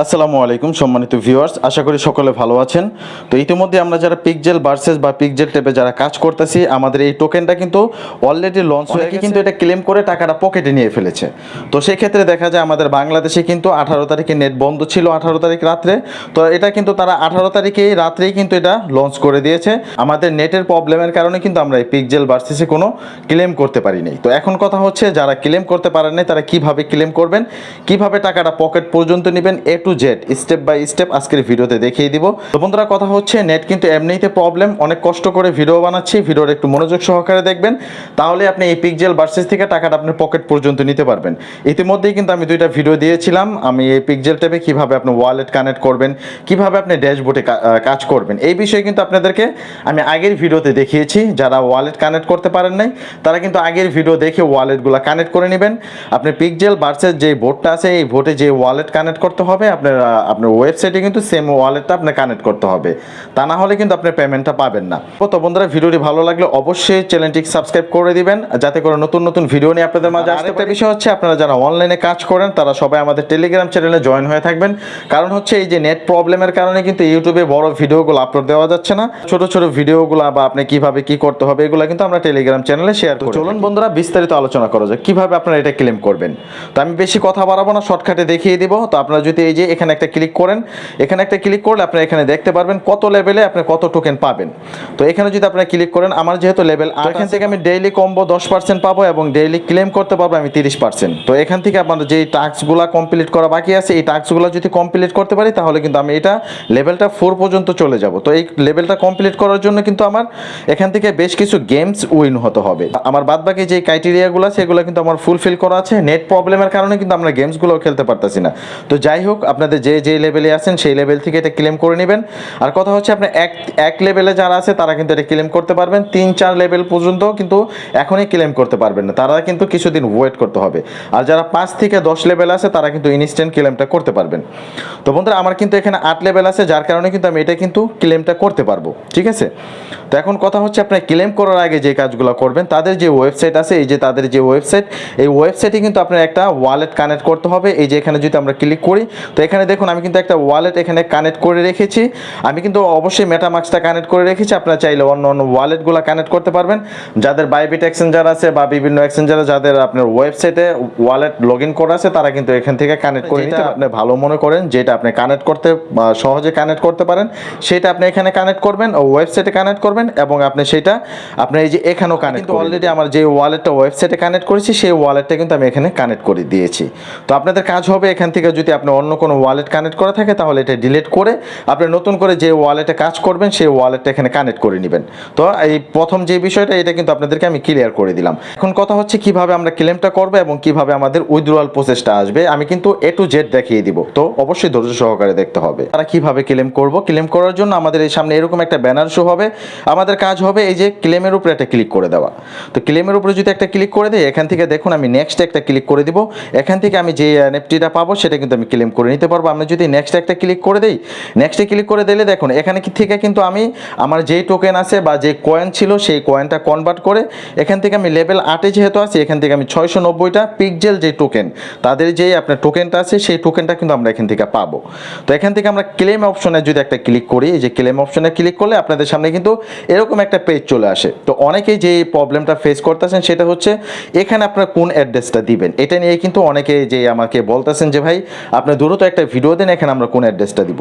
আসসালামু আলাইকুম সম্মানিত ভিউয়ার্স। আশা করি সকলে ভালো আছেন। তো ইতিমধ্যে আমরা যারা পিকজেল ভার্সেস বা পিকজেল টেপে যারা কাজ করতেছি আমাদের এই টোকেনটা কিন্তু অলরেডি লঞ্চ হয়ে গেছে। কিন্তু এটা ক্লেম করে টাকাটা পকেটে নিয়ে ফেলেছে। তো সেই ক্ষেত্রে দেখা যায় আমাদের বাংলাদেশে কিন্তু আঠারো তারিখে নেট বন্ধ ছিল আঠারো তারিখ রাত্রে। তো এটা কিন্তু তারা আঠারো তারিখেই রাত্রেই কিন্তু এটা লঞ্চ করে দিয়েছে। আমাদের নেটের প্রবলেমের কারণে কিন্তু আমরা এই পিকজেল ভার্সেসে কোনো ক্লেম করতে পারিনি। তো এখন কথা হচ্ছে যারা ক্লেম করতে পারেন নাই তারা কীভাবে ক্লেম করবেন? কীভাবে টাকাটা পকেট পর্যন্ত নেবেন? A to Z step by step আজকের ভিডিওতে দেখিয়ে দিব। তো বন্ধুরা, কথা হচ্ছে নেট কিন্তু এমনিতে প্রবলেম অনেক কষ্ট করে ভিডিও বানাচ্ছি ভিডিওর একটু মনোযোগ সহকারে দেখবেন, তাহলে আপনি এই পিকজেল ভার্সেস থেকে টাকাটা আপনার পকেট পর্যন্ত নিতে পারবেন। ইতিমধ্যেই কিন্তু আমি দুইটা ভিডিও দিয়েছিলাম, আমি এই পিকজেল ট্যাবে কীভাবে আপনি ওয়ালেট কানেক্ট করবেন, কীভাবে আপনি ড্যাশবোর্ডে কাজ করবেন, এই বিষয়ে কিন্তু আপনাদেরকে আমি আগের ভিডিওতে দেখিয়েছি, যারা ওয়ালেট কানেক্ট করতে পারেন নাই, তারা কিন্তু আগের ভিডিও দেখে ওয়ালেটগুলো কানেক্ট করে নেবেন। আপনি পিকজেল ভার্সেস যে বোর্ডটা আছে, এই ভোটে যে ওয়ালেট কানেক্ট করতে হবে আপনার আপনার ওয়েবসাইটে কিন্তু সেম ওয়ালেটটা আপনার কানেক্ট করতে হবে। তা না হলে কিন্তু আপনি পেমেন্টটা পাবেন না। তো বন্ধুরা ভিডিওটি ভালো লাগলে অবশ্যই চ্যানেলটি সাবস্ক্রাইব করে দিবেন যাতে করে নতুন নতুন ভিডিও নিয়ে আপনাদের মাঝে আসতে একটা বিষয় হচ্ছে আপনারা যারা অনলাইনে কাজ করেন তারা সবাই আমাদের টেলিগ্রাম চ্যানেলে জয়েন হয়ে থাকবেন। কারণ হচ্ছে এই যে নেট প্রবলেমের কারণে কিন্তু ইউটিউবে বড় ভিডিওগুলো আপলোড দেওয়া যাচ্ছে না। ছোট ছোট ভিডিওগুলো বা আপনি কীভাবে কি করতে হবে এগুলো কিন্তু আমরা টেলিগ্রাম চ্যানেলে শেয়ার করি চলুন বন্ধুরা বিস্তারিত আলোচনা করা যায় কীভাবে আপনারা এটা ক্লেম করবেন? তো আমি বেশি কথা বাড়াবো না শর্টকাটে দেখিয়ে দিব। তো আপনারা যদি এই যে এখানে একটা ক্লিক করেন। এখানে একটা ক্লিক করলে আপনারা এখানে দেখতে পারবেন কত লেভেলে আপনি কত টোকেন পাবেন। তো এখানে যদি আপনারা ক্লিক করেন আমার যেহেতু লেভেল এখান থেকে আমি ডেইলি কম্বো দশ পার্সেন্ট পাবো এবং ডেইলি ক্লেম করতে পারব আমি তিরিশ পার্সেন্ট তো এখান থেকে আপনার যেই টাস্কগুলো কমপ্লিট করা বাকি আছে এই টাস্কগুলো যদি কমপ্লিট করতে পারি তাহলে কিন্তু আমি এটা লেভেলটা ফোর পর্যন্ত চলে যাব। তো এই লেভেলটা কমপ্লিট করার জন্য কিন্তু আমার এখান থেকে বেশ কিছু গেমস উইন হতে হবে। আমার বাদ বাকি যে ক্রাইটেরিয়াগুলো সেগুলো কিন্তু আমার ফুলফিল করা আছে। নেট প্রবলেমের কারণে কিন্তু আমরা গেমসগুলো খেলতে পারতেছি না। তো যাই হোক আপনাদের যে যে লেভেলে আছেন, সেই লেভেল থেকে এটা ক্লেম করে নেবেন। আর কথা হচ্ছে আপনি এক এক লেভেলে যারা আছে, তারা কিন্তু এটা ক্লেম করতে পারবেন। তিন, চার লেভেল পর্যন্ত কিন্তু এখনই ক্লেম করতে পারবেন না। তারা কিন্তু কিছুদিন ওয়েট করতে হবে। আর যারা পাঁচ থেকে দশ লেভেল আছে, তারা কিন্তু ইনস্ট্যান্ট ক্লেমটা করতে পারবেন। তো বন্ধুরা, আমার কিন্তু এখানে আট লেভেল আছে, যার কারণে কিন্তু আমি এটা কিন্তু ক্লেমটা করতে পারব। ঠিক আছে? তো এখন কথা হচ্ছে, আপনার ক্লেম করার আগে যে কাজগুলো করবেন, তাদের যে ওয়েবসাইট আছে, এই যে তাদের যে ওয়েবসাইট এই ওয়েবসাইটে কিন্তু আপনার একটা ওয়ালেট কানেক্ট করতে হবে। এই যে এখানে যদি আমরা ক্লিক করি, তো এখানে দেখুন আমি কিন্তু একটা ওয়ালেট এখানে কানেক্ট করে রেখেছি। আমি কিন্তু অবশ্যই মেটামাক্সটা কানেক্ট করে রেখেছি। আপনারা চাইলে অন্য অন্য ওয়ালেটগুলো কানেক্ট করতে পারবেন। যাদের বাইবিট এক্সচেঞ্জার আছে বা বিভিন্ন এক্সচেঞ্জার যাদের আপনার ওয়েবসাইটে ওয়ালেট লগ ইন করা আছে তারা কিন্তু এখান থেকে কানেক্ট করে নিতে আপনি ভালো মনে করেন যেটা আপনি কানেক্ট করতে সহজে কানেক্ট করতে পারেন সেটা আপনি এখানে কানেক্ট করবেন ও ওয়েবসাইটে কানেক্ট করবেন এবং আপনি সেটা আপনি এই যে এখানেও কানেক্ট কিন্তু অলরেডি আমার যে ওয়ালেটটা ওয়েবসাইটে কানেক্ট করেছি সেই ওয়ালেটটা কিন্তু আমি এখানে কানেক্ট করে দিয়েছি। তো আপনাদের কাজ হবে এখান থেকে যদি আপনি অন্য কোনো ওয়ালেট কানেক্ট করা থাকে, তাহলে এটা ডিলিট করে আপনি নতুন করে যে ওয়ালেটে কাজ করবেন, সেই ওয়ালেটটা এখানে কানেক্ট করে নেবেন। তো এই প্রথম যে বিষয়টা, এটা কিন্তু আপনাদেরকে আমি ক্লিয়ার করে দিলাম। এখন কথা হচ্ছে কীভাবে আমরা ক্লেমটা করব এবং কীভাবে আমাদের উইথড্রয়াল প্রসেসটা আসবে। আমি কিন্তু এ টু জেড দেখিয়ে দিব। তো অবশ্যই ধৈর্য সহকারে দেখতে হবে। তারা কীভাবে ক্লেম করব? ক্লেম করার জন্য আমাদের এই সামনে এরকম একটা ব্যানার শো হবে। আমাদের কাজ হবে এই যে ক্লেমের উপরে একটা ক্লিক করে দেওয়া। তো ক্লেমের উপরে যদি একটা ক্লিক করে দিই, এখান থেকে দেখুন আমি নেক্সট একটা ক্লিক করে দিব। এখান থেকে আমি যে এনএফটিটা পাবো, সেটা কিন্তু আমি ক্লেম করে নিতে পারব। আমি যদি নেক্সট একটা ক্লিক করে দিই নেক্সটে ক্লিক করে দিলে দেখুন, এখানে কি থেকে কিন্তু আমি আমার যেই টোকেন আছে বা যে কয়েন ছিল সেই কয়েনটা কনভার্ট করে এখান থেকে আমি লেভেল আটে যেহেতু আছি, এখান থেকে আমি ছয়শো নব্বইটা পিকজেল যে টোকেন তাদের যেই আপনার টোকেনটা আছে সেই টোকেনটা কিন্তু আমরা এখান থেকে পাবো। তো এখান থেকে আমরা ক্লেম অপশনে যদি একটা ক্লিক করি, এই যে ক্লেম অপশনে ক্লিক করলে আপনাদের সামনে কিন্তু এরকম একটা পেজ চলে আসে। তো অনেকেই যে প্রবলেমটা ফেস করতেছেন সেটা হচ্ছে, এখানে আপনার কোন অ্যাড্রেসটা দিবেন? এটা নিয়ে কিন্তু অনেকে যে আমাকে বলতেছেন যে, ভাই, আপনি দ্রুত একটা ভিডিও দেন এখানে আমরা কোন অ্যাড্রেসটা দিব।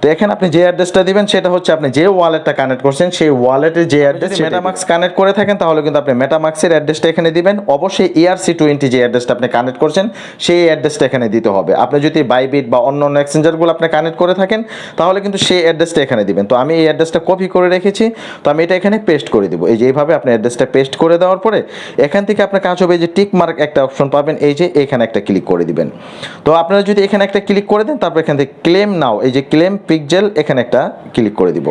তো এখানে আপনি যে অ্যাড্রেসটা দিবেন সেটা হচ্ছে আপনি যে ওয়ালেটটা কানেক্ট করছেন সেই ওয়ালেটের যে অ্যাড্রেস মেটামাক্স কানেক্ট করে থাকেন তাহলে কিন্তু আপনি মেটামাক্সের অ্যাড্রেসটা এখানে দিবেন। অবশ্যই E ইআরসি টোয়েন্টি যে অ্যাড্রেসটা আপনি কানেক্ট করছেন সেই অ্যাড্রেসটা এখানে দিতে হবে। আপনি যদি বাইবিট বা অন্য অন্য এক্সচেঞ্জারগুলো আপনি কানেক্ট করে থাকেন তাহলে কিন্তু সেই অ্যাড্রেসটা এখানে দিবেন। তো আমি এই অ্যাড্রেসটা কপি করে রেখেছি। তো আমি এটা এখানে পেস্ট করে দিব। এই যে এইভাবে আপনি অ্যাড্রেসটা পেস্ট করে দেওয়ার পরে এখান থেকে আপনার কাজ হবে যে টিক মার্ক একটা অপশন পাবেন। এই যে এখানে একটা ক্লিক করে দিবেন। তো আপনারা যদি এখানে একটা ক্লিক করে দেন তারপর এখান থেকে ক্লেম নাও এই যে ক্লেম পিকজেল এখানে একটা ক্লিক করে দিব।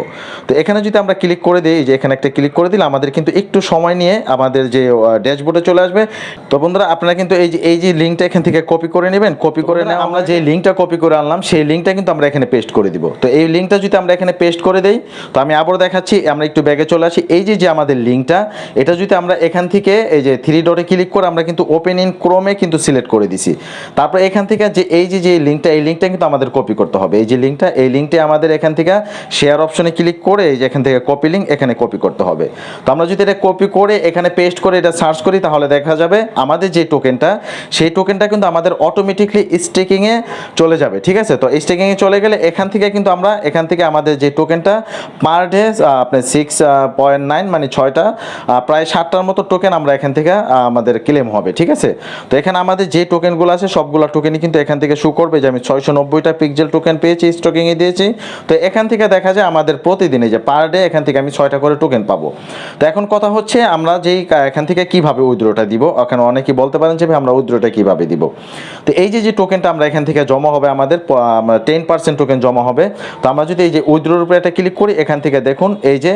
তো এখানে যদি আমরা ক্লিক করে দিই যে এখানে একটা ক্লিক করে দিলে আমাদের কিন্তু একটু সময় নিয়ে আমাদের যে ড্যাশবোর্ডে চলে আসবে। তো বন্ধুরা আপনারা কিন্তু এই যে এই যে লিঙ্কটা এখান থেকে কপি করে নেবেন কপি করে নেওয়া আমরা যে লিঙ্কটা কপি করে আনলাম সেই লিঙ্কটা কিন্তু আমরা এখানে পেস্ট করে দিব। তো এই লিঙ্কটা যদি আমরা এখানে পেস্ট করে দেই তো আমি আবার দেখাচ্ছি আমরা একটু ব্যাগে চলে আসি। এই যে যে আমাদের লিঙ্কটা এটা যদি আমরা এখান থেকে এই যে থ্রি ডটে ক্লিক করে আমরা কিন্তু ওপেন ইন ক্রোমে কিন্তু সিলেক্ট করে দিছি। তারপর এখান থেকে যে এই যে যে লিঙ্কটা এই এই লিঙ্কটা কিন্তু আমাদের কপি করতে হবে। এই যে লিঙ্কটা এই লিঙ্কটা আমাদের এখান থেকে শেয়ার অপশনে ক্লিক করে এই যে এখান থেকে কপি লিঙ্ক এখানে কপি করতে হবে। তো আমরা যদি এটা কপি করে এখানে পেস্ট করে এটা সার্চ করি, তাহলে দেখা যাবে আমাদের যে টোকেনটা সেই টোকেনটা কিন্তু আমাদের অটোমেটিকলি স্টেকিংয়ে চলে যাবে, ঠিক আছে? তো স্টেকিংয়ে চলে গেলে এখান থেকে কিন্তু আমরা, এখান থেকে আমাদের যে টোকেনটা পার ডে আপনার সিক্স পয়েন্ট নাইন মানে ছয়টা প্রায় ষাটটার মতো টোকেন আমরা এখান থেকে আমাদের ক্লেম হবে, ঠিক আছে? তো এখানে আমাদের যে টোকেনগুলো আছে, সবগুলো টোকেনই কিন্তু এখান থেকে শু করবে যে আমি ছয়শো নব্বইটা পিকজেল টোকেন পেয়েছি স্টকিংয়ে দিয়েছি। তো এখান থেকে দেখা যায় আমাদের প্রতিদিনে যে পার ডে এখান থেকে আমি ছয়টা করে টোকেন পাবো। তো এখন কথা হচ্ছে আমরা যেই এখান থেকে কীভাবে উইথড্রটা দিব? এখানে অনেকেই বলতে পারেন যে আমরা উইথড্রটা কীভাবে দিব? তো এই যে যে টোকেনটা আমরা এখান থেকে জমা হবে, আমাদের টেন পার্সেন্ট টোকেন জমা হবে। তো আমরা যদি এই যে উইথড্রোর উপরে একটা ক্লিক করি, এখান থেকে দেখুন, এই যে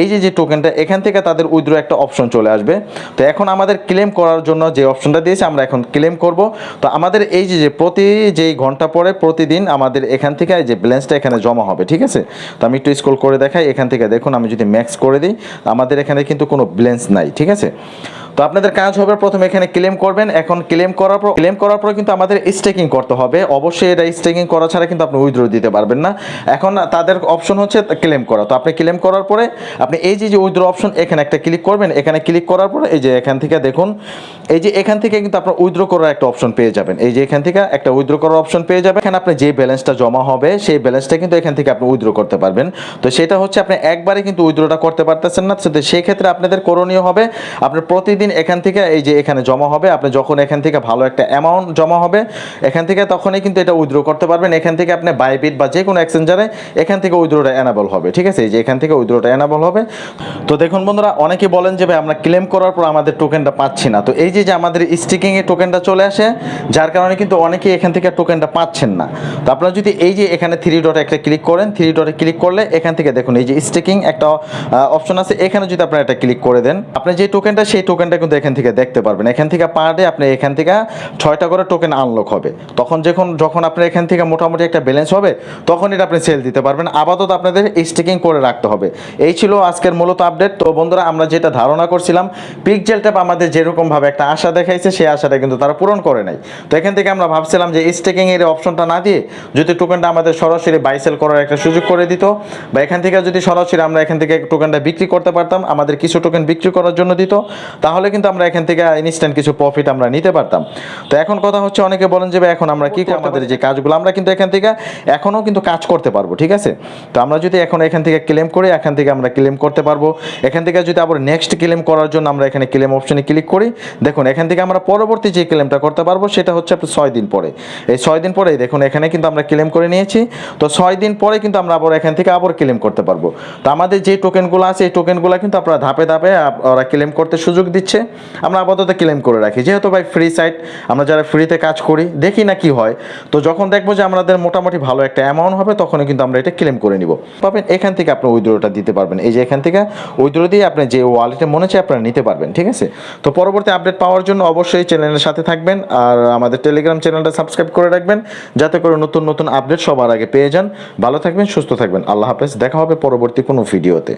এই যে যে টোকেনটা এখান থেকে তাদের উইথড্রো একটা অপশন চলে আসবে। তো এখন আমাদের ক্লেম করার জন্য যে অপশনটা দিয়েছে, আমরা এখন ক্লেম করব। তো আমাদের এই যে যে প্রতি যেই ঘণ্টা পরে প্রতিদিন আমাদের এখান থেকে যে ব্যালেন্সটা এখানে জমা হবে, ঠিক আছে? তো আমি একটু স্ক্রল করে দেখাই, এখান থেকে দেখুন, আমি যদি ম্যাক্স করে দিই, আমাদের এখানে কিন্তু কোনো ব্যালেন্স নাই, ঠিক আছে? তো আপনাদের কাজ হবে প্রথমে এখানে ক্লেম করবেন। এখন ক্লেম করার পর ক্লেম করার পর কিন্তু আমাদের স্টেকিং করতে হবে। অবশ্যই এটা স্টেকিং করা ছাড়া কিন্তু আপনি উইথড্র দিতে পারবেন না। এখন তাদের অপশন হচ্ছে ক্লেম করা। তো আপনি ক্লেম করার পরে আপনি এই যে যে উইথড্র অপশন এখানে একটা ক্লিক করবেন। এখানে ক্লিক করার পরে এই যে এখান থেকে দেখুন, এই যে এখান থেকে কিন্তু আপনার উইথড্র করার একটা অপশন পেয়ে যাবেন। এই যে এখান থেকে একটা উইথড্র করার অপশন পেয়ে যাবেন। এখানে আপনি যে ব্যালেন্সটা জমা হবে, সেই ব্যালেন্সটা কিন্তু এখান থেকে আপনি উইথড্র করতে পারবেন। তো সেটা হচ্ছে আপনি একবারে কিন্তু উইথড্রটা করতে পারতেছেন না। সেক্ষেত্রে আপনাদের করণীয় হবে আপনি প্রতিদিন এখান থেকে এই যে এখানে জমা হবে, আপনি যখন এখান থেকে ভালো একটা অ্যামাউন্ট জমা হবে, এখান থেকে তখনই কিন্তু এটা উইথড্র করতে পারবেন। এখান থেকে আপনি বাইবিট বা যে কোনো এক্সচেঞ্জারে এখান থেকে উইথড্রটা এনাবল হবে, ঠিক আছে? এই যে এখান থেকে উইথড্রটা এনাবল হবে। তো দেখুন বন্ধুরা, অনেকে বলেন যে ভাই, আমরা ক্লেম করার পর আমাদের টোকেনটা পাচ্ছি না। তো এই যে যে আমাদের স্টিকিং এ টোকেনটা চলে আসে, যার কারণে কিন্তু অনেকেই এখান থেকে টোকেনটা পাচ্ছেন না। তো আপনারা যদি এই যে এখানে থ্রি ডটে একটা ক্লিক করেন থ্রি ডটে ক্লিক করলে এখান থেকে দেখুন, এই যে স্টিকিং একটা অপশন আছে। এখানে যদি আপনারা এটা ক্লিক করে দেন, আপনি যে টোকেনটা সেই টোকেনটা কিন্তু এখান থেকে দেখতে পারবেন। এখান থেকে পার ডে আপনি এখান থেকে ছয়টা করে টোকেন আনলক হবে। তখন যখন যখন আপনার এখান থেকে মোটামুটি একটা ব্যালেন্স হবে, তখন এটা আপনি সেল দিতে পারবেন। আপাতত আপনাদের স্টিকিং করে রাখতে হবে। এই ছিল আজকের মূলত আপডেট তো বন্ধুরা, আমরা যেটা ধারণা করছিলাম পিকজেল ট্যাপ আমাদের যেরকমভাবে একটা আশা দেখাইছে, সেই আশাটা কিন্তু তারা পূরণ করে নাই। তো এখান থেকে আমরা ভাবছিলাম যে স্টেকিং এর অপশনটা না দিয়ে যদি টোকেনটা আমাদের সরাসরি বাই সেল করার একটা সুযোগ করে দিত, বা এখান থেকে যদি সরাসরি আমরা এখান থেকে টোকেনটা বিক্রি করতে পারতাম, আমাদের কিছু টোকেন বিক্রি করার জন্য দিত, তাহলে কিন্তু আমরা এখান থেকে ইনস্ট্যান্ট কিছু প্রফিট আমরা নিতে পারতাম। তো এখন কথা হচ্ছে অনেকে বলেন যে এখন আমরা কি? আমাদের যে কাজগুলো আমরা কিন্তু এখান থেকে এখনও কিন্তু কাজ করতে পারব ঠিক আছে? তো আমরা যদি এখন এখান থেকে ক্লেম করি এখান থেকে আমরা ক্লেম করতে পারব। এখান থেকে যদি আবার নেক্সট ক্লেম করার জন্য আমরা এখানে ক্লেম অপশনে ক্লিক করি দেখুন এখান থেকে আমরা পরবর্তী যে ক্লেমটা করতে পারব সেটা হচ্ছে আপনার ছয় দিন পরে। এই ছয় দিন পরে দেখুন এখানে কিন্তু আমরা ক্লেম করে নিয়েছি। তো ছয় দিন পরে কিন্তু আমরা আবার এখান থেকে আবার ক্লেম করতে পারব। তো আমাদের যে টোকেনগুলো আছে এই টোকেনগুলো কিন্তু আপনারা ধাপে ধাপে ওরা ক্লেম করতে সুযোগ দিচ্ছে, আমরা আপাতত ক্লেম করে রাখি। যেহেতু ভাই ফ্রি সাইট আমরা যারা ফ্রিতে কাজ করি, দেখি না কি হয়। তো যখন দেখব যে আমাদের মোটামুটি ভালো একটা অ্যামাউন্ট হবে, তখনই কিন্তু আমরা এটা ক্লেম করে নিব। পাবেন, এখান থেকে আপনি উইথড্রোটা দিতে পারবেন। এই যে এখান থেকে উইথড্রো দিয়ে আপনি যে ওয়ালেটে মনে চায় আপনারা নিতে পারবেন, ঠিক আছে? তো পরবর্তী আপডেট পাওয়ার জন্য অবশ্যই চ্যানেলের সাথে থাকবেন আর আমাদের টেলিগ্রাম চ্যানেলটা সাবস্ক্রাইব করে রাখবেন, যাতে করে নতুন নতুন আপডেট সবার আগে পেয়ে যান। ভালো থাকবেন, সুস্থ থাকবেন। আল্লাহ হাফেজ, দেখা হবে পরবর্তী কোনো ভিডিওতে